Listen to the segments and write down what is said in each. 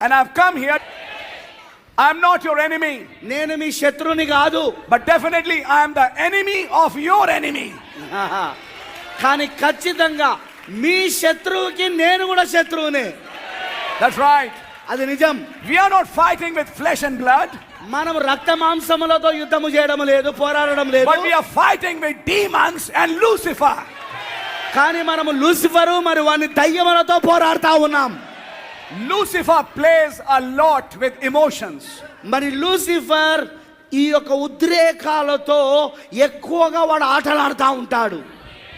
And I've come here. I'm not your enemy, నేను మీ శత్రువుని కాదు but definitely I am the enemy of your enemy. కానీ ఖచ్చితంగా మీ శత్రువుకి నేను కూడా శత్రువునే That's right. అది నిజం We are not fighting with flesh and blood, మనం రక్త మాంసములతో యుద్ధము చేయడం లేదు పోరాడడం లేదు but we are fighting with demons and Lucifer. కానీ మనము లూసిఫరు మరి వాని దయ్యములతో పోరాడుతా ఉన్నాం Lucifer plays a lot with emotions. మరి లూసిఫర్ ఈ యొక్క ఉద్రేకాలతో ఎక్కువగా వాడు ఆటలాడుతూ ఉంటాడు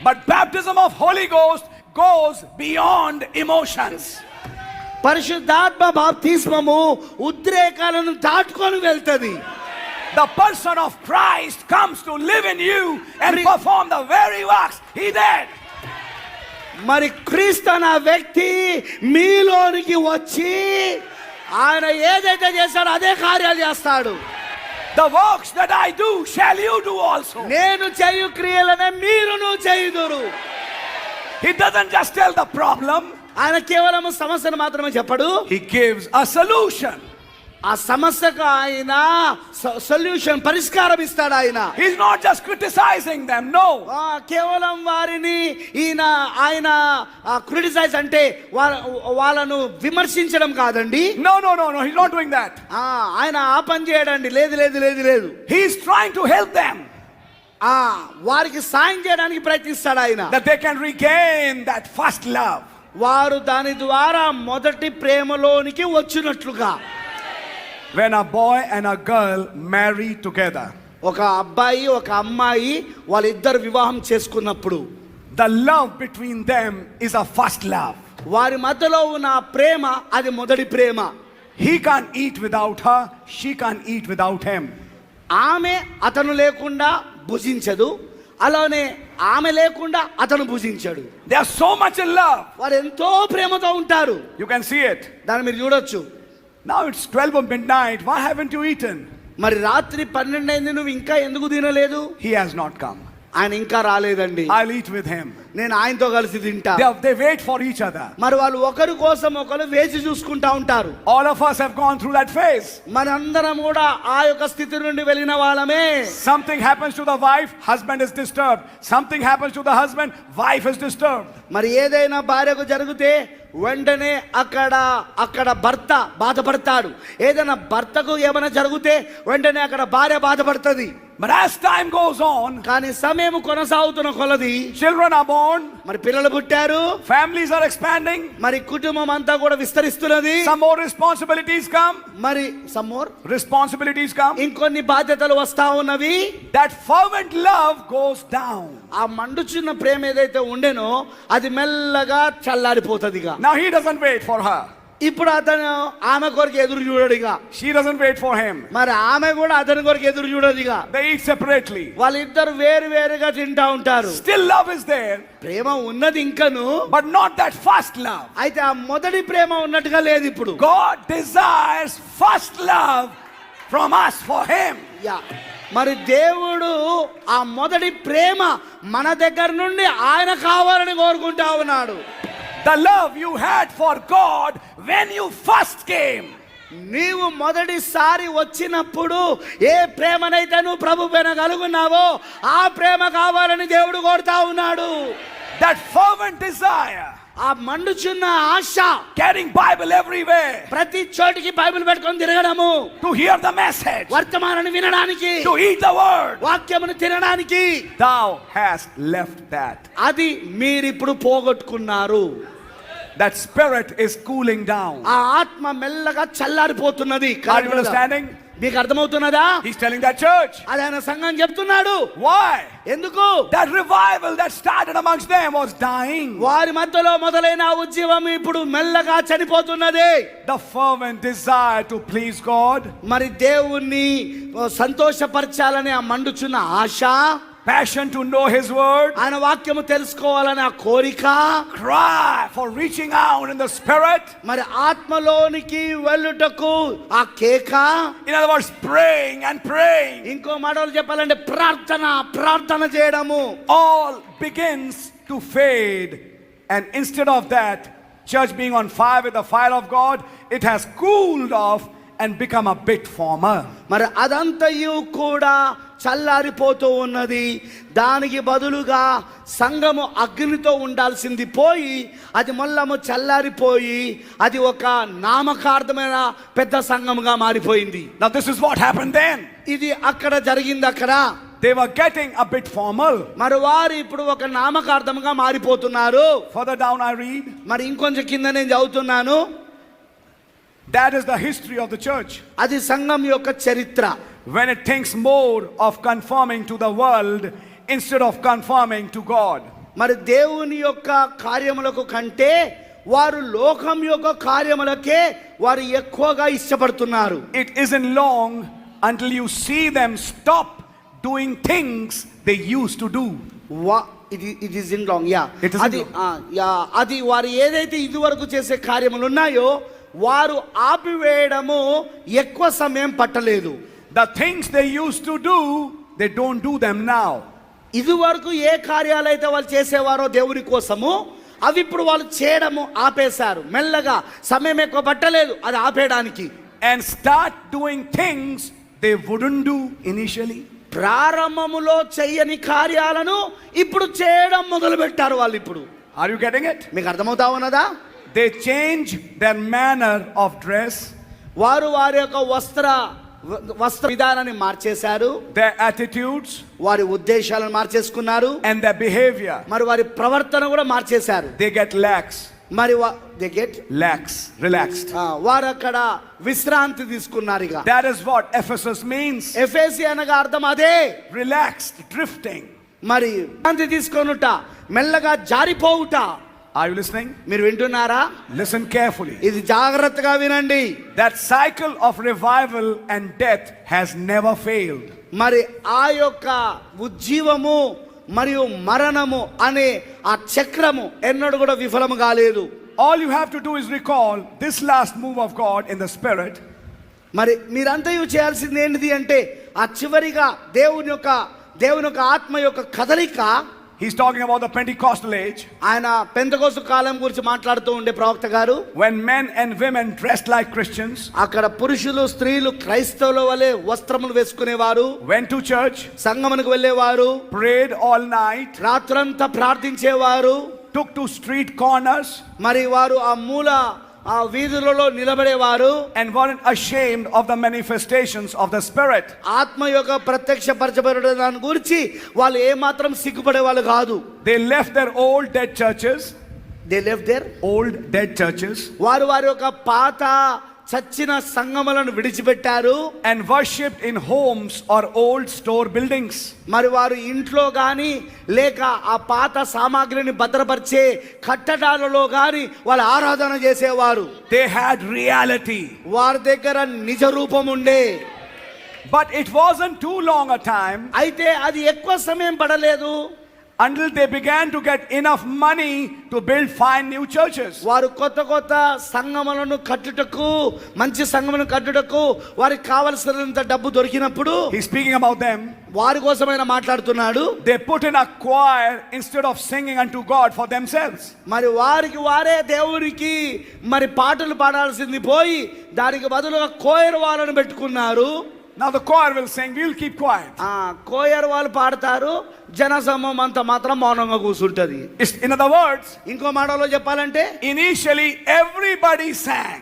But baptism of Holy Ghost goes beyond emotions. పరిశుద్ధాత్మ బాప్తిస్మము ఉద్రేకాలను దాటుకొని వెళ్తది The person of Christ comes to live in you and perform the very works he did. మరి క్రీస్తు అన్న వ్యక్తి మీలోనికి వచ్చి ఆయన ఏదైతే చేస్తాడో అదే కార్యాలు చేస్తాడు The works that I do shall you do also. నేను చేయు క్రియలనే మీరును చేయుదురు He doesn't just tell the problem, ఆయన కేవలం సమస్యను మాత్రమే చెప్పడు he gives a solution. ఆ సమస్యకు ఆయన సొల్యూషన్ పరిష్కారం ఇస్తాడు ఆయన. Not just criticizing them, no. ఆ, కేవలం వారిని ఈయన ఆయన క్రిటిసైజ్ అంటే వాళ్ళ- వాళ్ళను విమర్శించడం కాదండి. No, no, no, he's not doing that. ఆ, ఆయన ఆ పని చేయడండి. లేదు లేదు లేదు లేదు. He's trying to help them. ఆ వారికి సాయం చేయడానికి ప్రయత్నిస్తాడు ఆయన. That they can regain that first love. వారు దాని ద్వారా మొదటి ప్రేమలోనికి వచ్చినట్లుగా. When a boy and a girl marry together, ఒక అబ్బాయి ఒక అమ్మాయి వాళ్ళిద్దరు వివాహం చేసుకున్నప్పుడు the love between them is a first love. వారి మధ్యలో ఉన్న ఆ ప్రేమ అది మొదటి ప్రేమ He can't eat without her, she can't eat without him. ఆమె అతను లేకుండా భుజించదు అలానే ఆమె లేకుండా అతను భుజించడు They are so much in love. వారు ఎంతో ప్రేమతో ఉంటారు You can see it. దాన్ని మీరు చూడొచ్చు now it's twelve midnight why heaven to eaten మరి రాత్రి పన్నెండు అయింది నువ్వు ఇంకా ఎందుకు తినలేదు? హీ హాస్ నాట్ కమ్ ఆయన ఇంకా రాలేదండి. ఐ ఈట్ విత్ హెమ్ నేను ఆయనతో కలిసి తింటా. They wait for each other మరి వాళ్ళు ఒకరి కోసం ఒకరు వేచి చూసుకుంటా ఉంటారు. All of us have gone through that phase. మనందరం కూడా ఆ యొక్క స్థితి నుండి వెళ్ళిన వాళ్ళమే. Something happens to the wife husband is disturbed something happens to the husband wife is disturbed మరి ఏదైనా భార్యకు జరిగితే వెంటనే అక్కడ అక్కడ భర్త బాధపడతాడు. ఏదైనా భర్తకు ఏమైనా జరిగితే వెంటనే అక్కడ భార్య బాధపడుతుంది. But as time goes on, కానీ సమయం కొనసాగుతున్న కొలది children are born, మరి పిల్లలు పుట్టారు. families are expanding, మరి కుటుంబం అంతా కూడా విస్తరిస్తున్నది. some more responsibilities come, మరి సమ్మోర్ responsibilities come. ఇంకొన్ని బాధ్యతలు వస్తా ఉన్నవి. That fervent love goes down. ఆ మండుచున్న ప్రేమ ఏదైతే ఉండేనో అది మెల్లగా చల్లారిపోతుంది ఇక Now he doesn't wait for her. ఇప్పుడు అతను ఆమె కొరకు ఎదురు చూడడు ఇక She doesn't wait for him. మరి ఆమె కూడా అతని కొరకు ఎదురు చూడదు ఇక They eat separately. వాళ్ళిద్దరు వేరు వేరుగా తింటా ఉంటారు Still love is there, ప్రేమ ఉన్నది ఇంకను but not that first love. అయితే ఆ మొదటి ప్రేమ ఉన్నట్టుగా లేదు ఇప్పుడు God desires first love from us for him. Yeah మరి దేవుడు ఆ మొదటి ప్రేమ మన దగ్గర నుండి ఆయన కావాలని కోరుకుంటా ఉన్నాడు The love you had for God when you first came. నీవు మొదటిసారి వచ్చినప్పుడు ఏ ప్రేమనైతే నువ్వు ప్రభు పైన కలుగున్నావో ఆ ప్రేమ కావాలని దేవుడు కోరుతా ఉన్నాడు That fervent desire, ఆ మండుచున్న ఆశ క్యారింగ్ బైబిల్ ఎవ్రీవే ప్రతి చోటికి బైబిల్ పెట్టుకుని తిరగడము. టు హియర్ ద మెసేజ్ వర్తమానాన్ని వినడానికి. టు ఈట్ ద వర్డ్ వాక్యమును తినడానికి. దౌ హస్ లెఫ్ట్ దట్ అది మీరు ఇప్పుడు పోగొట్టుకున్నారు. That spirit is cooling down ఆ ఆత్మ మెల్లగా చల్లారిపోతున్నది. కార్డ్ స్టాండింగ్ మీకు అర్థమవుతున్నదా? హిస్ టెలింగ్ దట్ చర్చ్ అది ఆయన సంఘం చెప్తున్నాడు. వై ఎందుకు? The revival that started amongst them was dying వారి మధ్యలో మొదలైన ఉజ్జీవం ఇప్పుడు మెల్లగా చనిపోతున్నది. The firm and desire to please God మరి దేవుణ్ణి సంతోషపరచాలని ఆ మండుచున్న ఆశ? passion to know His word, ఆయన వాక్యము తెలుసుకోవాలని ఆ కోరిక cry for reaching out in the spirit. మరి ఆత్మలోనికి వెళ్ళుటకు ఆ కేక In other words, praying and praying. ఇంకో మాటలు చెప్పాలంటే ప్రార్థన ప్రార్థన చేయడము All begins to fade. And instead of that, church being on fire with the fire of God, it has cooled off and become a bit former. మరి అదంతయు కూడా చల్లారిపోతూ ఉన్నది దానికి బదులుగా సంఘము అగ్నితో ఉండాల్సింది పోయి అది మొల్లము చల్లారిపోయి అది ఒక నామకార్థమైన పెద్ద సంఘముగా మారిపోయింది Now, this is what happened then. ఇది అక్కడ జరిగింది అక్కడ They were getting a bit formal. మరి వారు ఇప్పుడు ఒక నామకార్థముగా మారిపోతున్నారు Further down, I read, మరి ఇంకొంచెం కింద నేను చదువుతున్నాను that is the history of the church. అది సంఘం యొక్క చరిత్ర When it thinks more of conforming to the world instead of conforming to God. మరి దేవుని యొక్క కార్యములకు కంటే వారు లోకం యొక్క కార్యములకే వారు ఎక్కువగా ఇష్టపడుతున్నారు It isn't long until you see them stop doing things they used to do. వా- ఇది ఇది is in long yeah It is in అది. ఆ, యా అది వారు ఏదైతే ఇదివరకు చేసే కార్యములు ఉన్నాయో వారు ఆపివేయడము ఎక్కువ సమయం పట్టలేదు The things they used to do, they don't do them now. ఇదివరకు ఏ కార్యాలు అయితే వాళ్ళు చేసేవారో దేవుని కోసము అవి ఇప్పుడు వాళ్ళు చేయడము ఆపేశారు మెల్లగా సమయం ఎక్కువ పట్టలేదు అది ఆపేయడానికి And start doing things they wouldn't do initially. ప్రారంభములో చెయ్యని కార్యాలను ఇప్పుడు చేయడం మొదలు పెట్టారు వాళ్ళు ఇప్పుడు Are you getting it? మీకు అర్థమవుతా ఉన్నదా They change their manner of dress, వారు వారి యొక్క వస్త్ర వస్త్ర విధానాన్ని మార్చేశారు their attitudes, వారి ఉద్దేశాలను మార్చేసుకున్నారు and their behavior. మరి వారి ప్రవర్తన కూడా మార్చేశారు They get lax, మరి దే గెట్ lax, relaxed. వారు అక్కడ విశ్రాంతి తీసుకున్నారు ఇక That is what Ephesus means. ఎఫేసి అనగా అర్థం అదే Relaxed, drifting. మరి విశ్రాంతి తీసుకొనుట మెల్లగా జారిపోవుట Are you listening? మీరు వింటున్నారా Listen carefully. ఇది జాగ్రత్తగా వినండి That cycle of revival and death has never failed. మరి ఆ యొక్క ఉజ్జీవము మరియు మరణము అనే ఆ చక్రము ఎన్నడూ కూడా విఫలము కాలేదు All you have to do is recall this last move of God in the Spirit. మరి మీరంతయు చేయాల్సింది ఏంటిది అంటే ఆ చివరిగా దేవుని యొక్క దేవుని యొక్క ఆత్మ యొక్క కదలిక He's talking about the Pentecostal age ఆయన పెంతకోసు కాలం గురించి మాట్లాడుతూ ఉండే ప్రవక్త గారు when men and women dressed like Christians, అక్కడ పురుషులు స్త్రీలు క్రైస్తవుల వలె వస్త్రములు వేసుకునేవారు went to church, సంగమునకు వెళ్ళేవారు prayed all night, రాత్రంతా ప్రార్థించేవారు took to street corners, మరి వారు ఆ మూల ఆ వీధులలో నిలబడేవారు and weren't ashamed of the manifestations of the Spirit. ఆత్మ యొక్క ప్రత్యక్షపరచబడిన దాని గురించి వాళ్ళు ఏమాత్రం సిగ్గుపడే వాళ్ళు కాదు They left their old dead churches, they left there old dead churches, వారు వారి యొక్క పాత చచ్చిన సంగములను విడిచిపెట్టారు. And worshipped in homes or old store buildings. మరి వారు ఇంట్లో కానీ లేక ఆ పాత సామాగ్రిని భద్రపరిచే కట్టడాలలో కానీ వాళ్ళు ఆరాధన చేసేవారు. They had reality. వారి దగ్గర నిజ రూపం ఉండే. But it wasn't too long a time. అయితే అది ఎక్కువ సమయం పడలేదు. Until they began to get enough money to build fine new churches. వారు కొత్త కొత్త సంగములను కట్టుటకు మంచి సంగమును కట్టుటకు వారికి కావలసినంత డబ్బు దొరికినప్పుడు He's speaking about them. వారి కోసమైనా మాట్లాడుతున్నాడు They put in a choir instead of singing unto God for themselves. మరి వారికి వారే దేవునికి మరి పాటలు పాడాల్సింది పోయి దానికి బదులుగా కోయర్ వాళ్ళని పెట్టుకున్నారు Now the choir will sing, we'll keep quiet. ఆ కోయర్ వాళ్ళు పాడతారు జనసమూహం అంత మాత్రం మౌనంగా కూర్చుంటది It's- in other words, ఇంకో మాటలో చెప్పాలంటే initially everybody sang.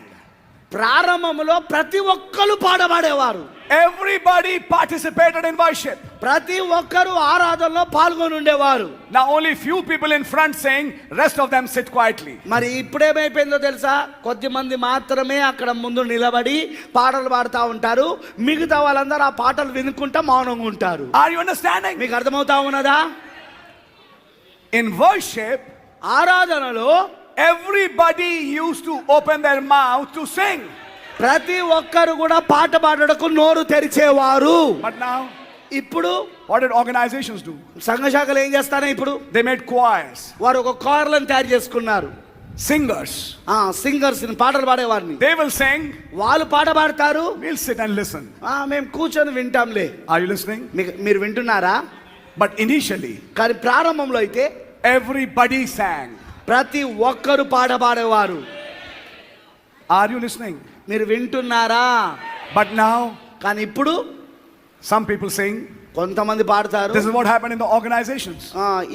ప్రారంభంలో ప్రతి ఒక్కరు పాడబడేవారు Everybody participated in worship. ప్రతి ఒక్కరు ఆరాధనలో పాల్గొని ఉండేవారు Now only few people in front sing, rest of them sit quietly. మరి ఇప్పుడేమైపోయిందో తెలుసా కొద్ది మంది మాత్రమే అక్కడ ముందు నిలబడి పాటలు పాడుతూ ఉంటారు మిగతా వాళ్ళందరూ ఆ పాటలు వినుకుంటా మౌనంగా ఉంటారు Are you understanding? మీకు అర్థమవుతా ఉన్నదా In worship, ఆరాధనలో everybody used to open their mouth to sing. ప్రతి ఒక్కరు కూడా పాట పాడటకు నోరు తెరిచేవారు But now, ఇప్పుడు what did organizations do? సంఘ శాఖలు ఏం చేస్తారా ఇప్పుడు They made choirs, వారు ఒక కార్లను తయారు చేసుకున్నారు singers. ఆ సింగర్స్ పాటలు పాడేవారిని They will sing, వాళ్ళు పాట పాడతారు we'll sit and listen. ఆ, మేము కూర్చొని వింటాంలే Are you listening? మీకు మీరు వింటున్నారా But initially, కానీ ప్రారంభంలో అయితే everybody sang. ప్రతి ఒక్కరు పాడబాడేవారు. ఆర్ యు లిస్నింగ్ మీరు వింటున్నారా? బట్ నౌ కానీ ఇప్పుడు సమ్ పీపుల్ సింగ్ కొంతమంది పాడతారు. This is what happen in the organisations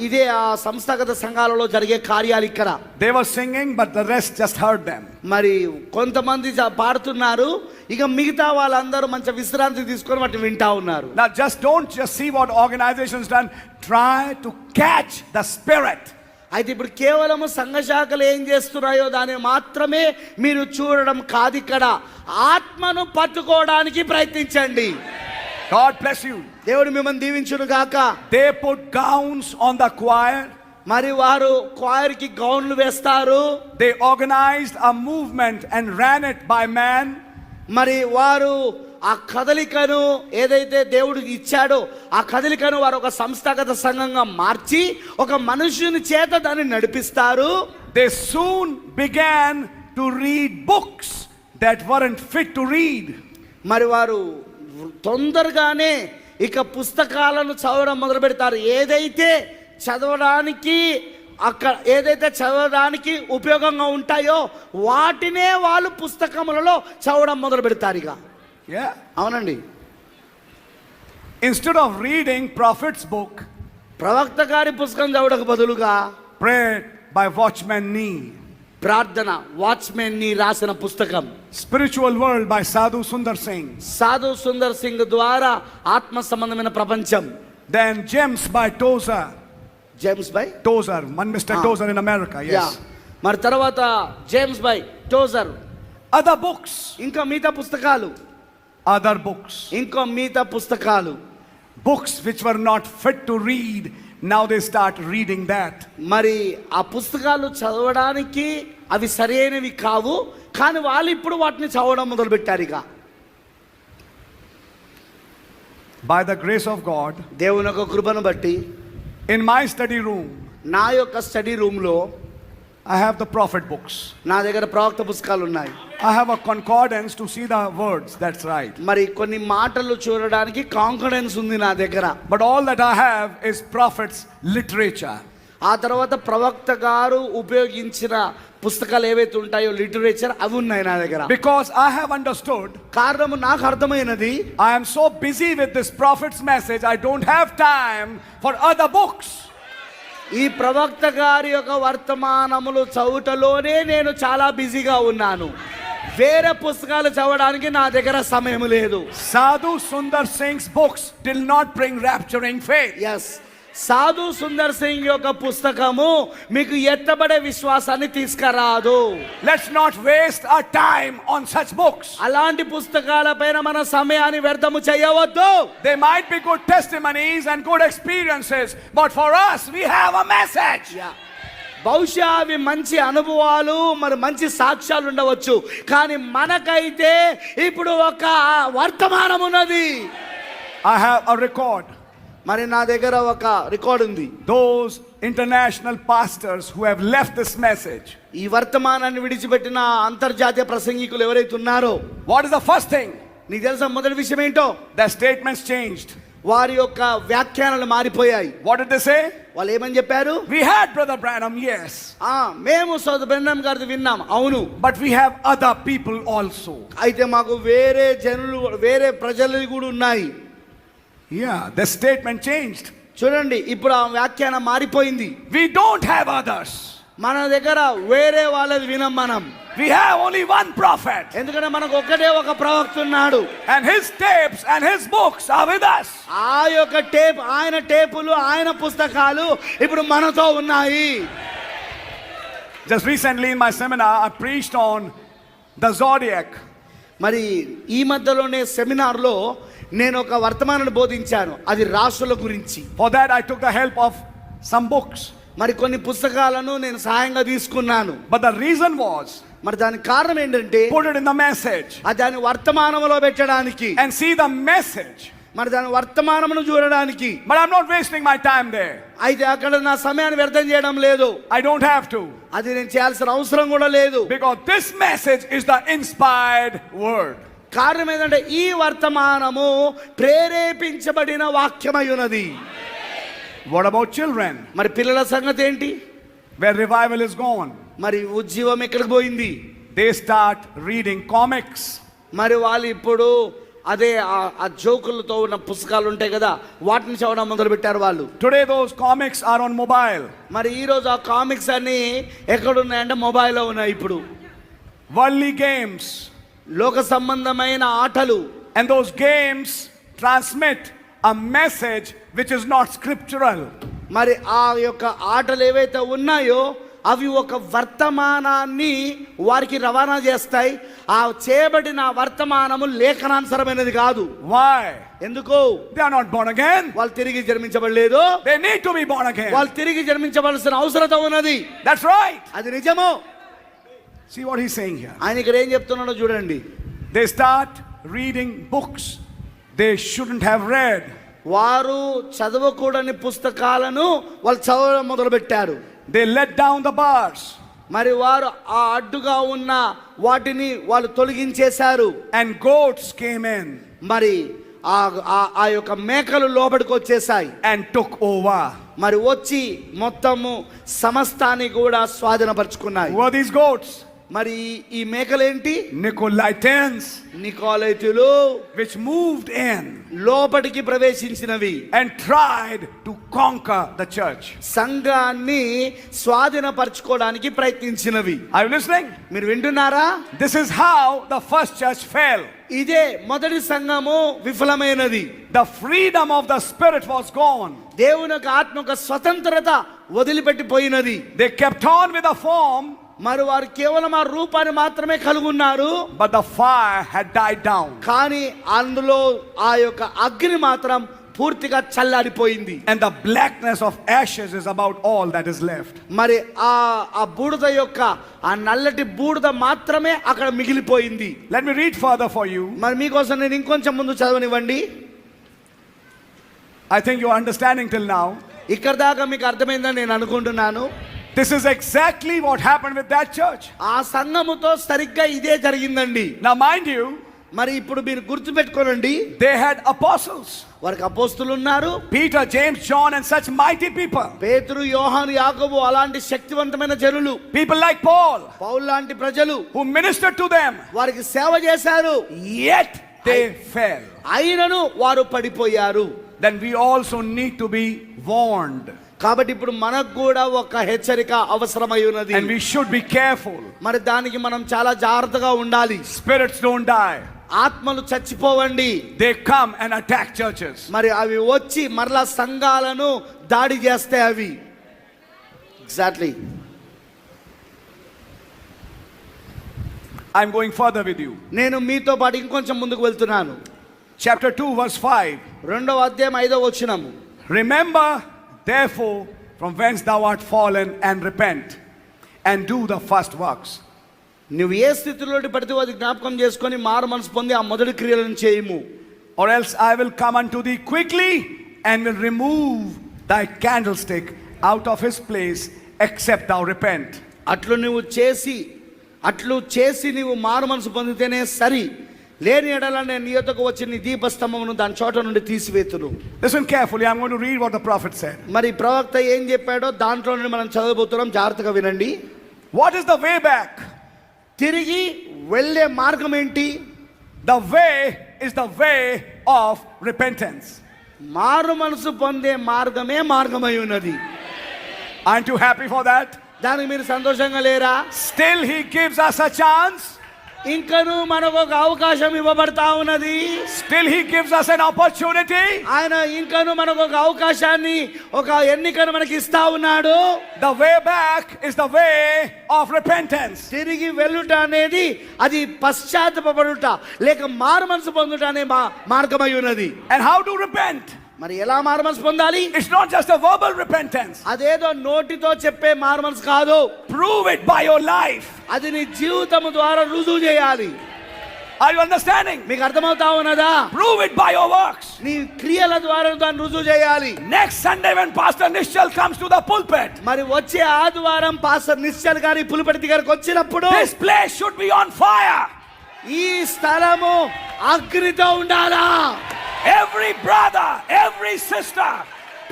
ఇదే ఆ సంస్థాగత సంఘాలలో జరిగే కార్యాలు ఇక్కడ. They were singing but the rest just heard them మరి కొంతమంది పాడుతున్నారు. ఇక మిగతా వాళ్ళందరూ మంచి విశ్రాంతి తీసుకొని వాటిని వింటా ఉన్నారు. నా just don't just see what organisations done try to catch the spirit అయితే ఇప్పుడు కేవలము సంఘ శాఖలు ఏం చేస్తున్నాయో దాన్ని మాత్రమే మీరు చూడడం కాదు ఇక్కడ ఆత్మను పట్టుకోవడానికి ప్రయత్నించండి God bless you. దేవుడు మిమ్మల్ని దీవించును గాక They put gowns on the choir. మరి వారు క్వాయర్కి గౌన్లు వేస్తారు They organized a movement and ran it by man. మరి వారు ఆ కదలికను ఏదైతే దేవుడికి ఇచ్చాడో ఆ కదలికను వారు ఒక సంస్థాగత సంఘంగా మార్చి ఒక మనుషుని చేత దాన్ని నడిపిస్తారు. They soon began to read books that weren't fit to read. మరి వారు తొందరగానే ఇక పుస్తకాలను చదవడం మొదలు పెడతారు. ఏదైతే చదవడానికి అక్కడ ఏదైతే చదవడానికి ఉపయోగంగా ఉంటాయో వాటినే వాళ్ళు పుస్తకములలో చదవడం మొదలు పెడతారు ఇక. యా అవునండి. Instead of reading prophets book ప్రవక్త గారి పుస్తకం చదవడానికి బదులుగా ప్రే బై వాచ్మెన్ నీ ప్రార్థన వాచ్మెన్ నీ రాసిన పుస్తకం. స్పిరిచువల్ వరల్డ్ బై సాధు సుందర్ సింగ్ సాధు సుందర్ సింగ్ ద్వారా ఆత్మ సంబంధమైన ప్రపంచం. Then James by Tozer James by Tozer man Mister Tozer in America yeah మరి తర్వాత James by Tozer other books ఇంకా మిగతా పుస్తకాలు. Other books. ఇంకో మిగతా పుస్తకాలు Books which were not fit to read, now they start reading that. మరి ఆ పుస్తకాలు చదవడానికి అవి సరైనవి కావు కానీ వాళ్ళు ఇప్పుడు వాటిని చదవడం మొదలు పెట్టారు ఇక By the grace of God, దేవుని యొక్క కృపను బట్టి in my study room, నా యొక్క స్టడీ రూమ్లో I have the prophet books. నా దగ్గర ప్రవక్త పుస్తకాలు ఉన్నాయి I have a concordance to see the words, that's right. మరి కొన్ని మాటలు చూడడానికి కాన్ఫిడెన్స్ ఉంది నా దగ్గర But all that I have is prophet's literature. ఆ తర్వాత ప్రవక్త గారు ఉపయోగించిన పుస్తకాలు ఏవైతే ఉంటాయో లిటరేచర్ అవి ఉన్నాయి నా దగ్గర Because I have understood, కారణము నాకు అర్థమైనది I am so busy with this prophet's message, I don't have time for other books. ఈ ప్రవక్త గారి యొక్క వర్తమానములు చదువుటలోనే నేను చాలా బిజీగా ఉన్నాను. వేరే పుస్తకాలు చదవడానికి నా దగ్గర సమయం లేదు. Sadhu Sundar Singh's books did not bring rapturing faith. Yes Sadhu Sundar Singh యొక్క పుస్తకము మీకు ఎత్తబడే విశ్వాసాన్ని తీసుకురాదు. Let's not waste a time on such books అలాంటి పుస్తకాలపైన మన సమయాన్ని వ్యర్థము చేయవద్దు. They might be good testimonies and good experiences but for us we have a message బహుశా అవి మంచి అనుభవాలు మరి మంచి సాక్ష్యాలు ఉండవచ్చు. కానీ మనకైతే ఇప్పుడు ఒక వర్తమానం ఉన్నది. ఐ హావ్ అ రికార్డ్ మరి నా దగ్గర ఒక రికార్డ్ ఉంది. Those international pastors who have left this message ఈ వర్తమానాన్ని విడిచిపెట్టిన అంతర్జాతీయ ప్రసంగికులు ఎవరైతే ఉన్నారో what is the first thing నీకు తెలుసా మొదటి విషయం ఏంటో? ద స్టేట్మెంట్స్ చేంజ్డ్ వారి యొక్క వ్యాఖ్యానాలు మారిపోయాయి. వాట్ డిడ్ దే సే వాళ్ళు ఏమని చెప్పారు? We had brother Branham yes. ఆ మేము సోదర్ బ్రానమ్ గారిది విన్నాం. అవును. But we have other people also అయితే మాకు వేరే జనులు వేరే ప్రజలు కూడా ఉన్నాయి. Yeah, the statement changed. చూడండి ఇప్పుడు ఆ వ్యాఖ్యానం మారిపోయింది We don't have others. మన దగ్గర వేరే వాళ్ళది వినం మనం We have only one prophet, ఎందుకంటే మనకు ఒక్కటే ఒక ప్రవక్త ఉన్నాడు and his tapes and his books are with us. ఆ యొక్క టేప్ ఆయన టేపులు ఆయన పుస్తకాలు ఇప్పుడు మనతో ఉన్నాయి Just recently in my seminar, I preached on the zodiac. మరి ఈ మధ్యలోనే సెమినార్లో నేను ఒక వర్తమానాన్ని బోధించాను. అది రాసుల గురించి. For that I took the help of some books మరి కొన్ని పుస్తకాలను నేను సహాయంగా తీసుకున్నాను. బట్ ద రీజన్ వాజ్ మరి దాని కారణం ఏంటంటే ఇన్ ద మెసేజ్ అది దాని వర్తమానంలో పెట్టడానికి. అండ్ సీ ద మెసేజ్ మరి దాని వర్తమానమును చూడడానికి. But I'm not wasting my time there అయితే అక్కడ నా సమయాన్ని వ్యర్థం చేయడం లేదు. ఐ డోంట్ హ్యావ్ టు అది నేను చేయాల్సిన అవసరం కూడా లేదు. Because this message is the inspired word కారణం ఏంటంటే ఈ వర్తమానము ప్రేరేపించబడిన వాక్యమై ఉన్నది What about children? మరి పిల్లల సంగతి ఏంటి where revival is gone. మరి ఉజ్జీవం ఎక్కడికి పోయింది They start reading comics. మరి వాళ్ళు ఇప్పుడు అదే ఆ- జోకులతో ఉన్న పుస్తకాలు ఉంటాయి కదా వాటిని చదవడం మొదలు పెట్టారు వాళ్ళు Today, those comics are on mobile. మరి ఈ రోజు ఆ కామిక్స్ అన్ని ఎక్కడున్నాయంటే మొబైల్లో ఉన్నాయి ఇప్పుడు Worldly games. లోక సంబంధమైన ఆటలు And those games transmit a message which is not scriptural. మరి ఆ యొక్క ఆటలు ఏవైతే ఉన్నాయో అవి ఒక వర్తమానాన్ని వారికి రవాణా చేస్తాయి ఆ చేయబడిన వర్తమానము లేఖనానుసరమైనది కాదు Why? ఎందుకు They are not born again. వాళ్ళు తిరిగి జన్మించబడలేదు They need to be born again. వాళ్ళు తిరిగి జన్మించవలసిన అవసరత ఉన్నది That's right. అది నిజము See what he's saying here. ఆయన ఇక్కడ ఏం చెప్తున్నాడో చూడండి They start reading books they shouldn't have read. వారు చదవకూడని పుస్తకాలను వాళ్ళు చదవడం మొదలు పెట్టారు They let down the bars మరి వారు ఆ అడ్డుగా ఉన్న వాటిని వాళ్ళు తొలగించేశారు and goats came in మరి ఆ ఆ- ఆ యొక్క మేకలు లోపలికి వచ్చేసాయి and took over. మరి వచ్చి మొత్తము సమస్తాన్ని కూడా స్వాధీనపరుచుకున్నాయి Who are these goats? మరి ఈ మేకలేంటి? నికోలైటెన్స్ నికోలైటులు విచ్ మూవ్డ్ ఇన్ లోపటికి ప్రవేశించినవి. And tried to conquer the church సంఘాన్ని స్వాధీనపరచుకోవడానికి ప్రయత్నించినవి. ఐ లిస్నింగ్ మీరు వింటున్నారా? This is how the first church fell ఇదే మొదటి సంఘము విఫలమైనది. The freedom of the spirit was gone దేవుని యొక్క స్వతంత్రత వదిలిపెట్టిపోయినది. They kept on with the form మరి వారు కేవలం ఆ రూపాన్ని మాత్రమే కలిగి ఉన్నారు but the fire had died down. కానీ అందులో ఆ యొక్క అగ్ని మాత్రం పూర్తిగా చల్లారిపోయింది And the blackness of ashes is about all that is left. మరి ఆ ఆ బూడిద యొక్క ఆ నల్లటి బూడిద మాత్రమే అక్కడ మిగిలిపోయింది Let me read further for you. మరి మీకోసం నేను ఇంకొంచెం ముందు చదవనివ్వండి I think you're understanding till now. ఇక్కడ దాకా మీకు అర్థమైందని నేను అనుకుంటున్నాను This is exactly what happened with that church. ఆ సంఘముతో సరిగ్గా ఇదే జరిగిందండి Now, mind you, మరి ఇప్పుడు మీరు గుర్తుపెట్టుకోనండి they had apostles వారికి అపోస్తులు ఉన్నారు Peter, James, John, and such mighty people. పేతురు యోహాను యాకోబు అలాంటి శక్తివంతమైన జనులు People like Paul, పౌలు లాంటి ప్రజలు who ministered to them, వారికి సేవ చేశారు yet they fell. అయినను వారు పడిపోయారు Then we also need to be warned. కాబట్టి ఇప్పుడు మనకు కూడా ఒక హెచ్చరిక అవసరమై ఉన్నది And we should be careful. మరి దానికి మనం చాలా జాగ్రత్తగా ఉండాలి Spirits don't die, ఆత్మలు చచ్చిపోవండి they come and attack churches. మరి అవి వచ్చి మరలా సంఘాలను దాడి చేస్తాయి అవి exactly I'm going further with you. నేను మీతో పాటు ఇంకొంచెం ముందుకు వెళ్తున్నాను Chapter 2, verse 5. రెండవ అధ్యాయం ఐదవ వచ్చినము Remember, therefore from whence thou art fallen and repent and do the first works. నువ్వు ఏ స్థితిలో పడితే అది జ్ఞాపకం చేసుకొని మారు మనసు పొంది ఆ మొదటి క్రియలను చేయము. Or else I will come unto thee quickly and will remove thy candlestick out of his place except our repent అట్లు నువ్వు చేసి అట్లు చేసి నువ్వు మారు మనసు పొందితేనే సరి. లేని ఎడల నేను నియోతకు వచ్చి నీ దీపస్తంభమును దాని చోట నుండి తీసివేతును. Listen careful I am going to read what the prophet said మరి ప్రవక్త ఏం చెప్పాడో దాంట్లో నుండి మనం చదవబోతున్నాం జాగ్రత్తగా వినండి. What is the way back తిరిగి వెళ్ళే మార్గం ఏంటి? The way is the way of repentance మారు మనసు పొందే మార్గమే మార్గమై ఉన్నది. I you happy for that దానికి మీరు సంతోషంగా లేరా? Still he gives us a chance ఇంకను మనకు ఒక అవకాశం ఇవ్వబడతా ఉన్నది Still, he gives us an opportunity. ఆయన ఇంకను మనకు ఒక అవకాశాన్ని ఒక ఎన్నికను మనకి ఇస్తా ఉన్నాడు The way back is the way of repentance. తిరిగి వెళ్ళుట అనేది అది పశ్చాత్తపడుట లేక మారు మనసు పొందుట అనే మార్గమై ఉన్నది And how to repent? మరి ఎలా మార్మనస్ పొందాలి? It's not just a verbal repentance అదేదో నోటితో చెప్పే మార్మనస్ కాదు. Prove it by your life అది నీ జీవితం ద్వారా రుజువు చేయాలి. ఐ అండర్స్టాండింగ్ మీకు అర్థమవుతా ఉన్నదా? Prove it by your works నీ క్రియల ద్వారా దాన్ని రుజువు చేయాలి. Next Sunday when pastor Nishchal comes to the pulpit మరి వచ్చే ఆదివారం పాస్టర్ నిశ్చల్ గారి పుల్పెట్ దగ్గరికి వచ్చినప్పుడు this place should be on fire ఈ స్థలము అగ్నితో ఉండాలా? Every brother, every sister,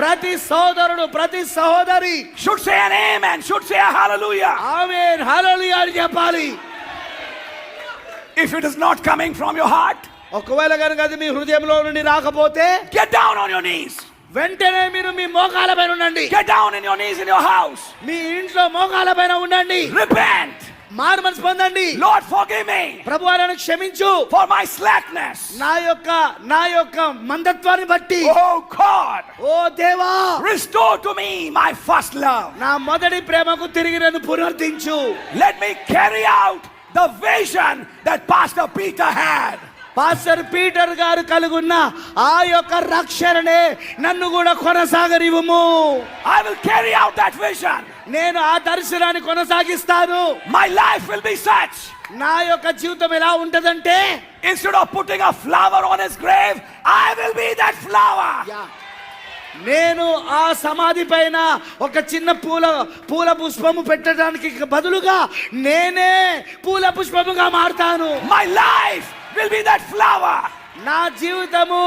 ప్రతి సోదరుడు ప్రతి సహోదరి should say an amen, should say a hallelujah. ఆమె హల్లెలూయా అని చెప్పాలి If it is not coming from your heart, ఒకవేళ కనుక అది మీ హృదయంలో నుండి రాకపోతే get down on your knees. వెంటనే మీరు మీ మోకాల పైన ఉండండి Get down in your knees in your house. మీ ఇంట్లో మోకాల పైన ఉండండి Repent. మారు మనసు పొందండి Lord, forgive me ప్రభు నన్ను క్షమించు for my slackness. నా యొక్క నా యొక్క మందత్వాన్ని బట్టి Oh God, ఓ దేవా restore to me my first love. నా మొదటి ప్రేమకు తిరిగి నన్ను పునర్తించు Let me carry out the vision that Pastor Peter had. Pastor Peter గారు కలుగున్న ఆ యొక్క రక్షణనే నన్ను కూడా కొనసాగనివ్వము I will carry out that vision. నేను ఆ దర్శనాన్ని కొనసాగిస్తాను My life will be such. నా యొక్క జీవితం ఎలా ఉంటదంటే Instead of putting a flower on his grave, I will be that flower. నేను ఆ సమాధి పైన ఒక చిన్న పూల పూల పుష్పము పెట్టడానికి బదులుగా నేనే పూల పుష్పముగా మారుతాను My life will be that flower. నా జీవితము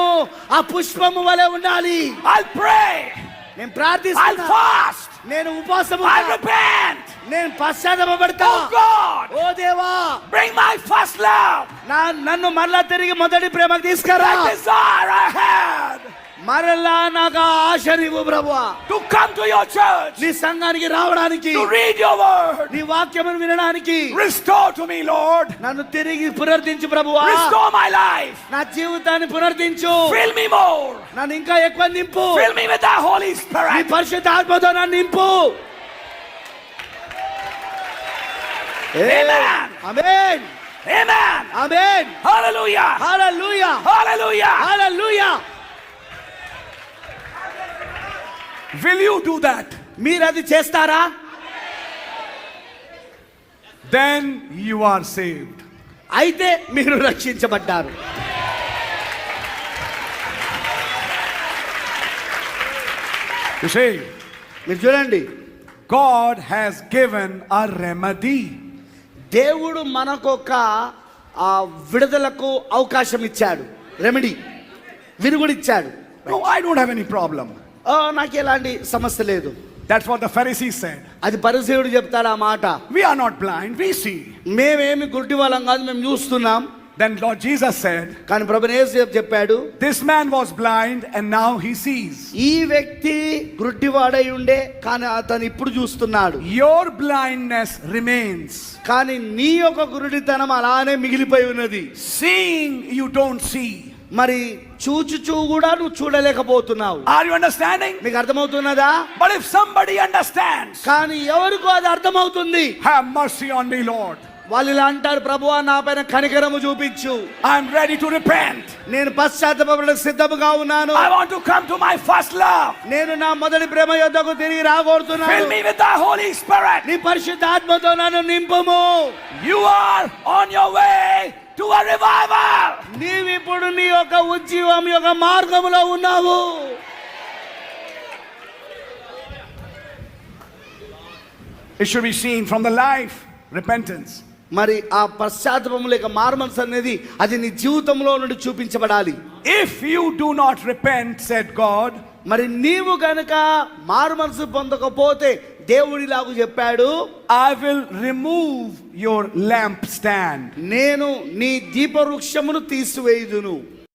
ఆ పుష్పము వలె ఉండాలి I'll pray. నేను I'll ప్రార్థిస్తాను fast. నేను ఉపవాసము I'll repent. నేను పశ్చాత్తపడతా Oh God, ఓ దేవా bring my first love. నా నన్ను మరలా తిరిగి మొదటి ప్రేమకు తీసుకురా That desire I had మరలా నాకు ఆ ఆశ నీవు ప్రభువా to come to your church, నీ సంఘానికి రావడానికి to read your word. నీ వాక్యమును వినడానికి Restore to me, Lord. నన్ను తిరిగి పునర్దించు ప్రభువా Restore my life. నా జీవితాన్ని పునర్దించు Fill me more. నన్ను ఇంకా ఎక్కువ నింపు Fill me with the Holy నీ Spirit. పరిశుద్ధ ఆత్మతో నన్ను నింపు Amen. Amen Amen. Amen Hallelujah. Hallelujah Hallelujah. Hallelujah Will you do that? మీరు అది చేస్తారా Then you are saved. అయితే మీరు రక్షించబడ్డారు You see, మీరు చూడండి God has given a remedy. దేవుడు మనకొక ఆ విడుదలకు అవకాశం ఇచ్చాడు రెమెడీ విరుగుడిచ్చాడు No, I don't have any problem. ఆ, నాకు ఎలాంటి సమస్య లేదు That's what the Pharisees said. అది పరిసేవుడు చెప్తాడు ఆ మాట We are not blind, we see. మేమేమి గుడ్డి వాళ్ళం కాదు మేము చూస్తున్నాం Then Lord Jesus said, కానీ ప్రభు యేసు చెప్పాడు This man was blind and now he sees. ఈ వ్యక్తి గుడ్డివాడై ఉండే కానీ అతను ఇప్పుడు చూస్తున్నాడు Your blindness remains. కానీ నీ యొక్క గురుడితనం అలానే మిగిలిపోయి ఉన్నది Seeing, you don't see. మరి చూచుచూ కూడా నువ్వు చూడలేకపోతున్నావు. ఆర్ యు అండర్స్టాండింగ్ మీకు అర్థమవుతున్నదా? బట్ ఇఫ్ సంబడి అండర్స్టాండ్స్ కానీ ఎవరికి అది అర్థమవుతుంది. Have mercy on me Lord వాళ్ళు ఇలా అంటారు ప్రభు నా పైన కనికరము చూపించు. ఐఎమ్ రెడీ టు రిపెంట్ నేను పశ్చాత్తాపడానికి సిద్ధముగా ఉన్నాను. I want to come to my first love నేను నా మొదటి ప్రేమ యొద్దకు తిరిగి రాగోరుతున్నాను fill me with the Holy Spirit నీ పరిశుద్ధ ఆత్మతో నన్ను నింపుము. You are on your way way to a revival. నీవిప్పుడు నీ యొక్క ఉజ్జీవం యొక్క మార్గములో ఉన్నావు It should be seen from the life, repentance. మరి ఆ పశ్చాత్తపము లేక మార్మల్స్ అనేది అది నీ జీవితంలో నుండి చూపించబడాలి If you do not repent, said God, మరి నీవు గనుక మార్మల్స్ పొందకపోతే దేవుడిలాగు చెప్పాడు I will remove your lampstand. నేను నీ దీపవృక్షమును తీసివేయుదును